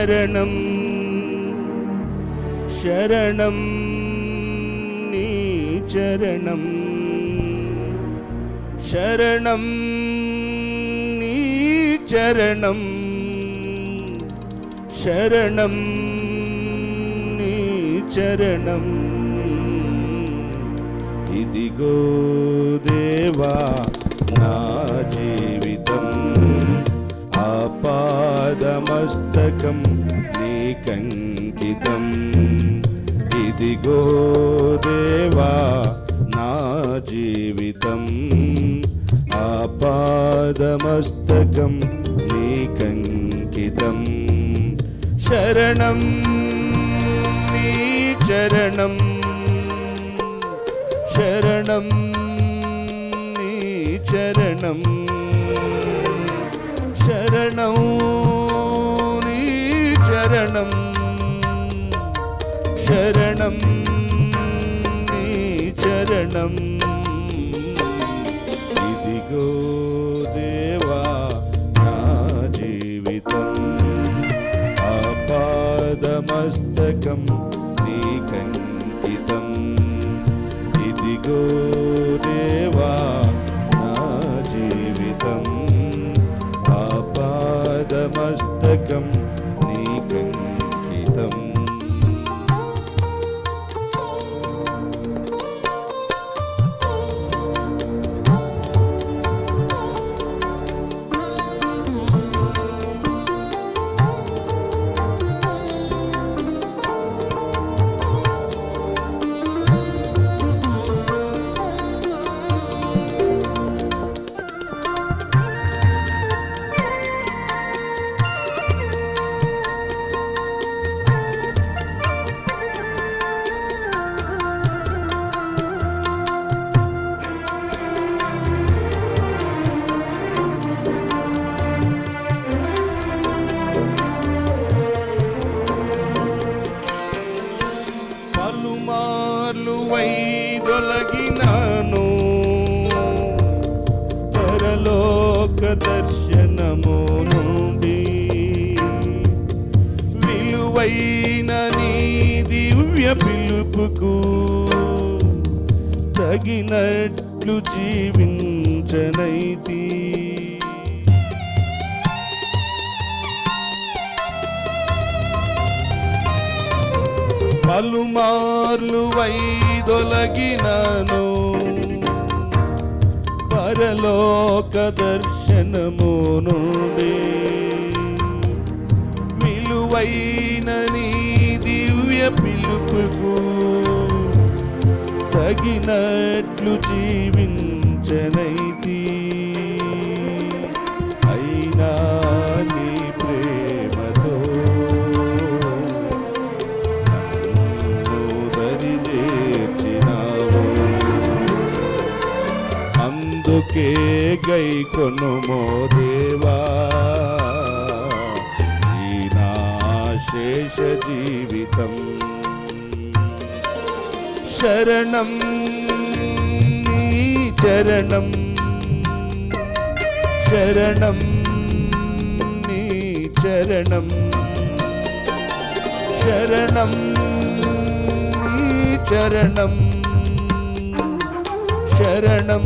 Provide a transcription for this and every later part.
శరణం శరణం నీ చరణం శరణం నీ చరణం శరణం నీ చరణం ఇదిగో దేవా నా జీవితం ఆపాదమస్తకం నీకంకితం ఇదిగో దేవా నా జీవితం ఆపాదమస్తకం నీకంకితం శరణం నీ చరణం శరణం నీ చరణం శరణం శరణం నీ చరణం ఇదిగో దేవా నా జీవితం ఆపాదమస్తకం నీకంకితం ఇదిగో దేవా నా జీవితం ఆపాదమస్తకం పరలోక దర్శనము నుండి విలువైన నీ దివ్య పిలుపుకు తగినట్లు జీవించనైతి. పలుమార్లు వైదొలగినను పరలోక దర్శనము నుండి విలువైన నీ దివ్య పిలుపుకు తగినట్లు జీవించనైతి. કે ગઈ કોનુમો દેવા ઈના શેષ જીવિતમ શરણમ ની ચરણમ ശരണം നീ ചരണം ശരണം നീ ചരണം ശരണം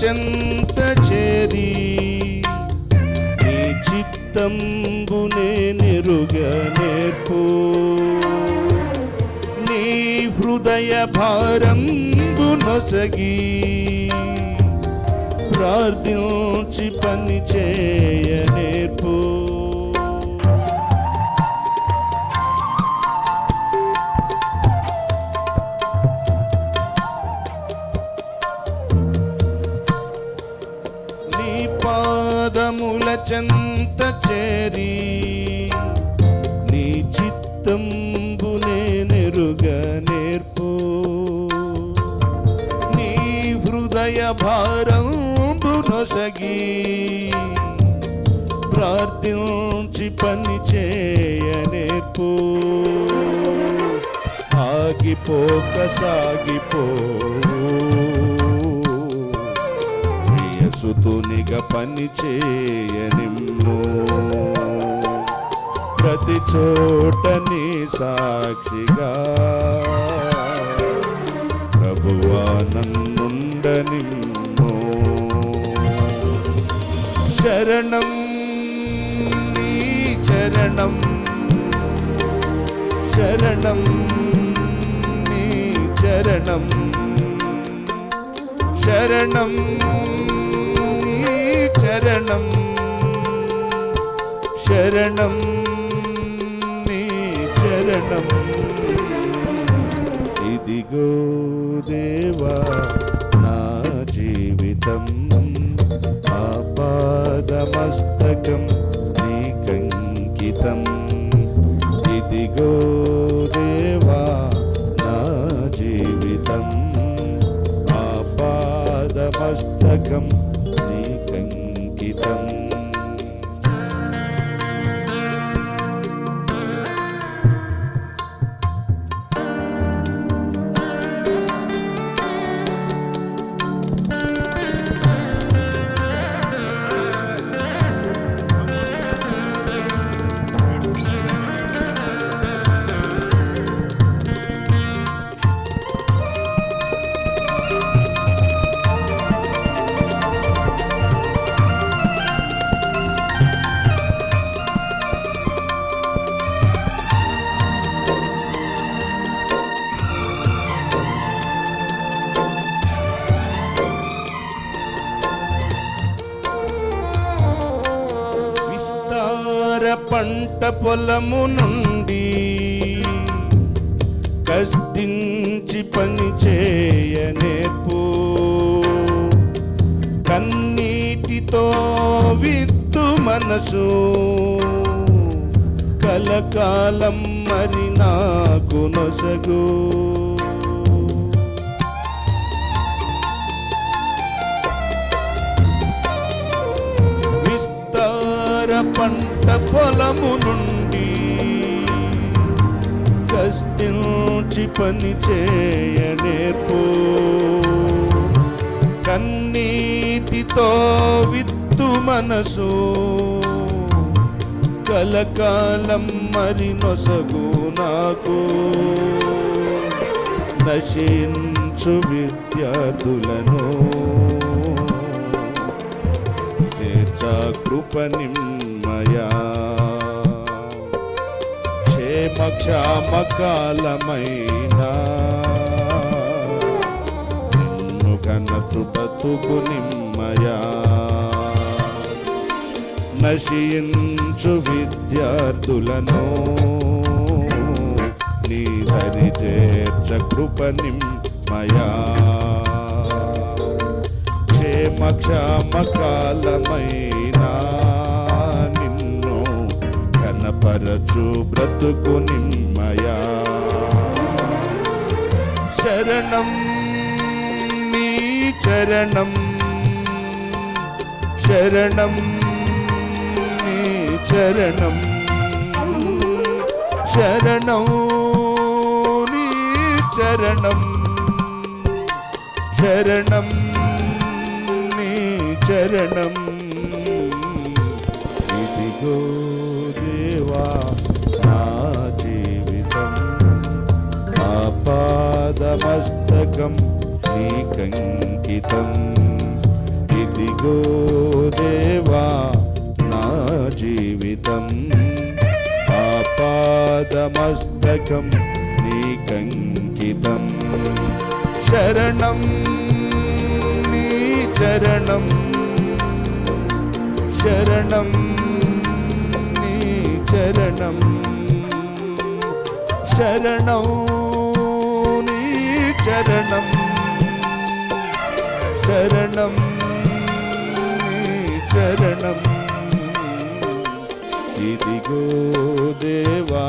చెంత చేరి నీ చిత్తంబునే నెరుగ నేర్పు నీ హృదయ భారంబు నొసగి ప్రార్థించి పని చేయ నేర్పు చేరి నీ చిత్తంబునే నెరుగ నేర్పు. నీ హృదయ భారంబునొసగి ప్రార్థించి పని చేయ నేర్పు. ఆగిపోక సాగిపో ప్రియసుతునిగా పని చేయనిమ్ము. ప్రతి చోట నీ సాక్షిగా. ప్రభువా నన్నుండనిమ్ము. శరణం నీ చరణం. శరణం నీ చరణం. శరణం శరణం శరణం నీ శరణం ఇదిగో దేవా నా జీవితం ఆపాదమస్తకం పంట పొలము నుండి కష్టించి పని చేయ నేర్పు. కన్నీటితో విత్తు మనసు. కలకాలం మరి నాకు నొసగు. కాలము నుండి కష్టించి పని చేయ నేర్పు కన్నీటితో విత్తు మనసు కలకాలం మరి నొసగు నాకు. నశించు విద్యార్థులను తీర్చా కృప నిమ్మయా. క్షేమ క్షామకాలమైనా నిన్ను కనచు బతుకు నిమ్మయా నశించు విద్యార్థులను నీ హరి చేర్చ కృప నిమ్మయా క్షేమ క్షామకాలమైనా కనపరచు బ్రతుకు నిమ్మయా శరణం నీ చరణం శరణం నీ చరణం శరణం నీ చరణం శరణం నీ చరణం ఇదిగో ఆపాదమస్తకం నీకంకితం ఇదిగో దేవా నా జీవితం ఆపాదమస్తకం నీకంకితం శరణం నీ చరణం శరణం నీ చరణం శరణం నీ ചരണം ശരണം. ശരണം. ഇതിഗോ ദേവാ